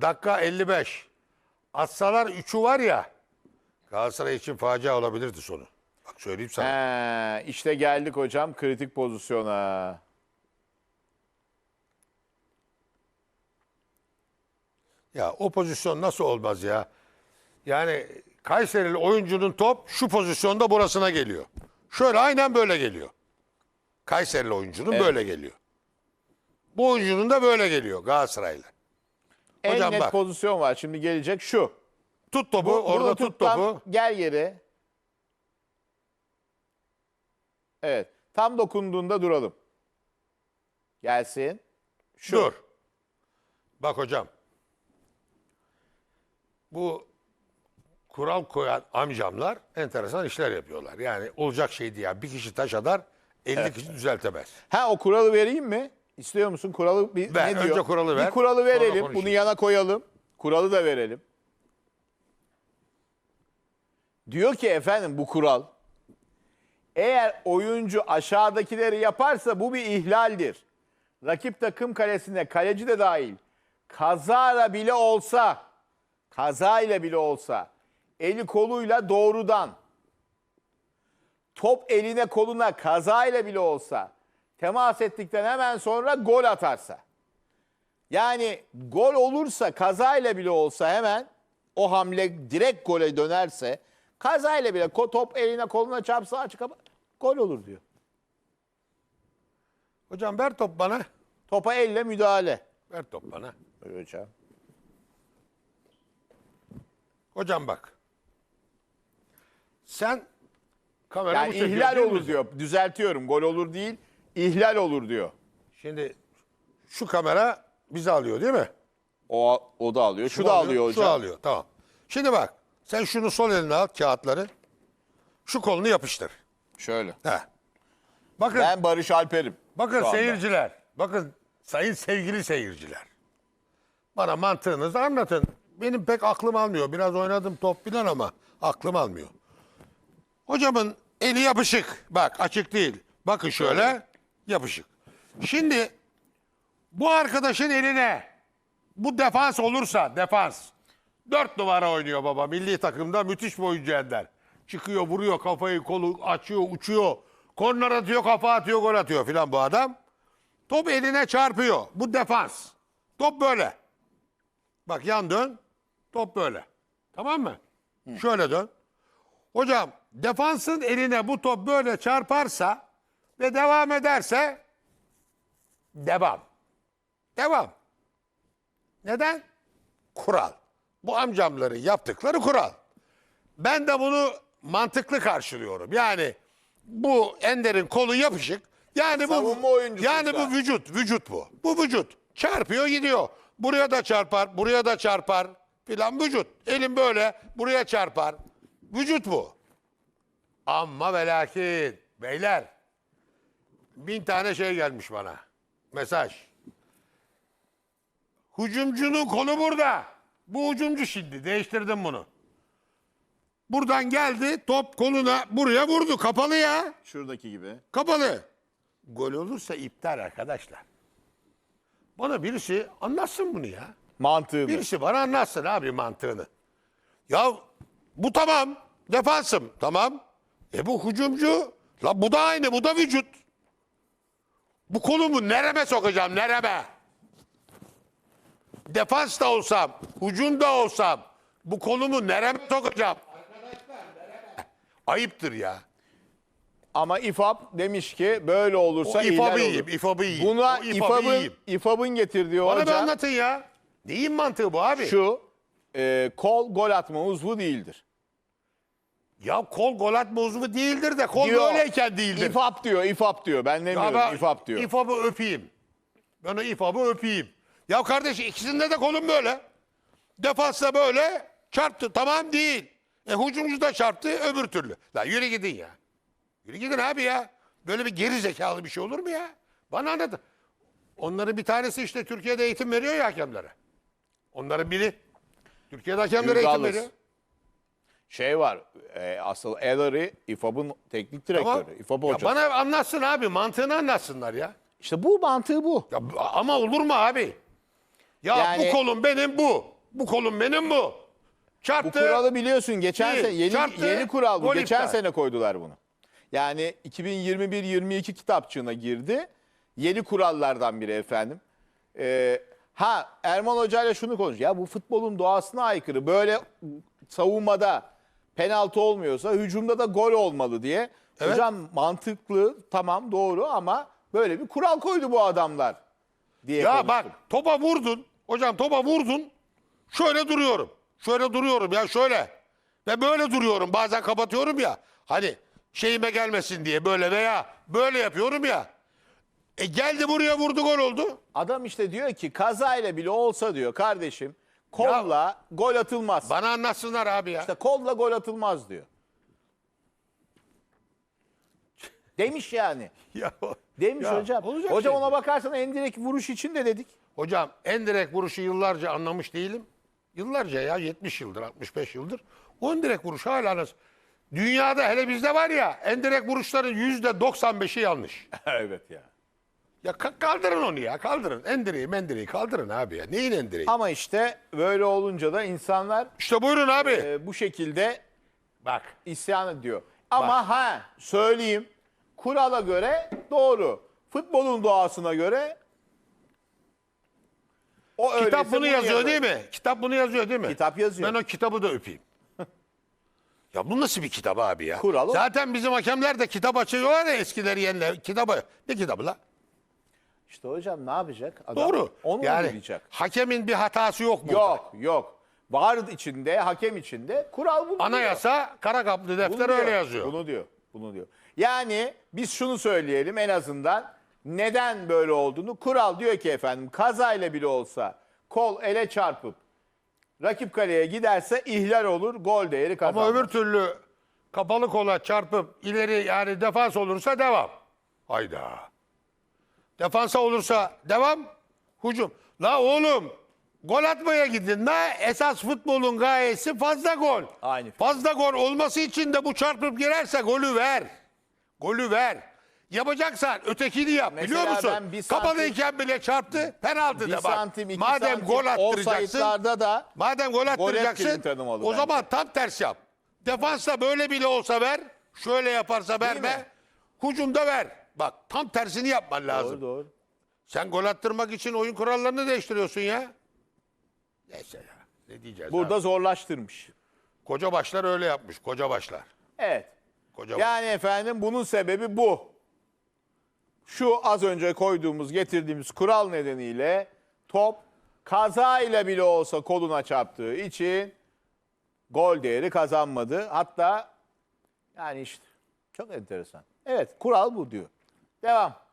dakika 55. Atsalar 3'ü var ya. Galatasaray için facia olabilirdi sonu. Bak söyleyeyim sana. He, işte geldik hocam kritik pozisyona. Ya o pozisyon nasıl olmaz ya? Yani Kayserili oyuncunun top şu pozisyonda burasına geliyor. Şöyle aynen böyle geliyor. Kayserili oyuncunun Evet. böyle geliyor. Bu oyuncunun da böyle geliyor Galatasaray'la. En Hocam net bak. pozisyon var. Şimdi gelecek şu. Tut topu, Bu, orada bunu tut topu. Gel geri. Evet. Tam dokunduğunda duralım. Gelsin. Şu. Dur. Bak hocam. Bu kural koyan amcamlar enteresan işler yapıyorlar. Yani olacak şey. Yani bir kişi taş atar, 50 kişi düzeltemez. Ha o kuralı vereyim mi? İstiyor musun? Kuralı bir, Ver, ne diyor? önce kuralı ver, Bir kuralı sonra verelim. konuşuruz. Bunu yana koyalım. Kuralı da verelim. Diyor ki efendim bu kural eğer oyuncu aşağıdakileri yaparsa bu bir ihlaldir. Rakip takım kalesine kaleci de dahil kazara bile olsa kazayla bile olsa eli koluyla doğrudan top eline koluna kazayla bile olsa temas ettikten hemen sonra gol atarsa. Yani gol olursa kazayla bile olsa hemen o hamle direkt gole dönerse kazayla bile ko- top eline koluna çarpsa açık ama gol olur diyor. Hocam ver top bana. Topa elle müdahale. Ver top bana. Hocam. Hocam bak. Sen kamera Yani ihlal olur diyor. Düzeltiyorum. Gol olur değil. İhlal olur diyor. Şimdi şu kamera bizi alıyor değil mi? O o da alıyor. Şu da alıyor hocam. Şu alıyor tamam. Şimdi bak sen şunu sol eline al kağıtları. Şu kolunu yapıştır. Şöyle. He. Bakın Ben Barış Alper'im. bakın şu anda. seyirciler. Bakın sayın sevgili seyirciler. Bana mantığınızı anlatın. Benim pek aklım almıyor. Biraz oynadım top filan ama aklım almıyor. Hocamın eli yapışık. Bak açık değil. Bakın şöyle yapışık. Şimdi bu arkadaşın eline bu defans olursa defans. Dört numara oynuyor baba. Milli takımda müthiş bir oyuncu Ender. Çıkıyor, vuruyor kafayı, kolu açıyor, uçuyor. Korner atıyor, kafa atıyor, gol atıyor filan bu adam. Top eline çarpıyor. Bu defans. Top böyle. Bak yan dön. Top böyle. Tamam mı? Şöyle dön. Hocam defansın eline bu top böyle çarparsa ve devam ederse devam. Devam. Neden? Kural. Bu amcamların yaptıkları kural. Ben de bunu mantıklı karşılıyorum. Yani bu Ender'in kolu yapışık. Yani bu Savunma oyuncusu yani bu vücut, vücut bu. Bu vücut. Çarpıyor gidiyor. Buraya da çarpar, buraya da çarpar filan vücut. Elim böyle, buraya çarpar. Vücut bu. Ama ve lakin beyler bin tane şey gelmiş bana. Mesaj. Hücumcunun kolu burada. Bu hücumcu şimdi. Değiştirdim bunu. Buradan geldi top koluna buraya vurdu. Kapalı ya. Şuradaki gibi. Kapalı. Gol olursa iptal arkadaşlar. Bana birisi anlatsın bunu ya. Mantığını. Birisi bana anlatsın abi mantığını. Ya bu tamam. Defansım tamam. E bu hücumcu. La bu da aynı bu da vücut. Bu kolumu nereme sokacağım nereme? Defans da olsam, hücum da olsam bu kolumu nereme sokacağım? Ayıptır ya. Ama İFAB demiş ki böyle olursa O ihlal İFAB'ı olur. yiyeyim, İFAB'ı yiyeyim. Buna O İFAB'ı İFAB'ın yiyeyim. İFAB'ın getirdiği Bana bir anlatın ya. Neyin mantığı bu abi? şu e, kol gol atma uzvu değildir. Ya kol gol atma uzvu değildir de kol Diyor. böyleyken değildir. İFAB diyor, İFAB diyor. Ben Ya demiyorum, ben İFAB diyor. İFAB'ı öpeyim. Ben o İFAB'ı öpeyim. Ya kardeş ikisinde de kolum böyle. Defansta böyle çarptı. Tamam değil. E hücumcu da çarptı öbür türlü. La yürü gidin ya. Yürü gidin abi ya. Böyle bir geri zekalı bir şey olur mu ya? Bana anlatın. Onların bir tanesi işte Türkiye'de eğitim veriyor ya hakemlere. Onların biri Türkiye'de hakemlere eğitim Gonzalez. veriyor. Şey var, e, asıl Ellery İFAB'ın teknik direktörü. Tamam. İFAB Ya hocası. bana anlatsın abi mantığını anlatsınlar ya. İşte bu mantığı bu. Ya, ama olur mu abi? Ya Yani- bu kolum benim bu. Bu kolum benim bu. Bu Çarptı. kuralı biliyorsun geçen Değil, sene yeni çarptı, yeni kural bu. gol Geçen iptal. sene koydular bunu. Yani 2021-22 kitapçığına girdi. Yeni kurallardan biri efendim. Ee, ha Erman Hoca ile şunu konuş. Ya bu futbolun doğasına aykırı. Böyle savunmada penaltı olmuyorsa hücumda da gol olmalı diye. Evet. Hocam mantıklı tamam doğru ama böyle bir kural koydu bu adamlar diye Ya konuştum. bak topa vurdun. Hocam topa vurdun. Şöyle duruyorum. Şöyle duruyorum ya şöyle. Ve böyle duruyorum. Bazen kapatıyorum ya. Hani şeyime gelmesin diye böyle veya böyle yapıyorum ya. E geldi buraya vurdu gol oldu. Adam işte diyor ki kazayla bile olsa diyor kardeşim kolla gol atılmaz. Bana anlatsınlar abi ya. İşte kolla gol atılmaz diyor. Demiş yani. Ya, Demiş ya, hocam. olacak Hocam şey ona değil. bakarsan en direkt vuruş için de dedik. Hocam en direkt vuruşu yıllarca anlamış değilim. Yıllarca ya 70 yıldır 65 yıldır. O en direkt vuruş hala nasıl? Dünyada hele bizde var ya en direkt vuruşların yüzde 95'i yanlış. evet ya. Ya ka- kaldırın onu ya kaldırın. En direği mendireği kaldırın abi ya. Neyin en direği? Ama işte böyle olunca da insanlar İşte buyurun abi. e, bu şekilde Bak. isyan ediyor. Ama ha söyleyeyim kurala göre doğru. Futbolun doğasına göre o Kitap öyleyse bunu yazıyor yazar. değil mi? Kitap bunu yazıyor değil mi? Kitap yazıyor. Ben o kitabı da öpeyim. ya bu nasıl bir kitap abi ya? Kural o. Zaten bizim hakemler de kitap açıyorlar ya eskileri yeniler. Kitabı. Ne kitabı la? İşte hocam ne yapacak? Adam Doğru. Onu yani uygulayacak. hakemin bir hatası yok burada. Yok yok. Var içinde, hakem içinde kural bu. Anayasa kara kaplı Bunu defter diyor. öyle yazıyor. Bunu diyor. Bunu diyor. Yani biz şunu söyleyelim en azından neden böyle olduğunu. Kural diyor ki efendim kazayla bile olsa kol ele çarpıp rakip kaleye giderse ihlal olur, gol değeri kazanmaz. Ama öbür türlü kapalı kola çarpıp ileri yani defans olursa devam. Hayda. Defansa olursa devam. Hücum. La oğlum gol atmaya gidin. La esas futbolun gayesi fazla gol. Aynı. Fazla gol olması için de bu çarpıp girerse golü ver. Golü ver. Yapacaksan ötekini yap biliyor Mesela musun? ben bir santim- Kapalıyken bile çarptı penaltı bir da bak. santim, iki Madem santim gol attıracaksın. offside'larda da Madem gol attıracaksın tanımalı o bence. zaman tam ters yap. Defansta böyle bile olsa ver. Şöyle yaparsa verme. mi? Hücumda ver. Bak tam tersini yapman lazım. doğru doğru. Sen gol attırmak için oyun kurallarını değiştiriyorsun ya. Neyse ya. Ne diyeceğiz Burada abi? zorlaştırmış. Koca başlar öyle yapmış. Koca başlar. Evet. Koca Yani efendim bunun sebebi bu. Şu az önce koyduğumuz, getirdiğimiz kural nedeniyle top kazayla bile olsa koluna çarptığı için gol değeri kazanmadı. Hatta yani işte çok enteresan. Evet kural bu diyor. Devam.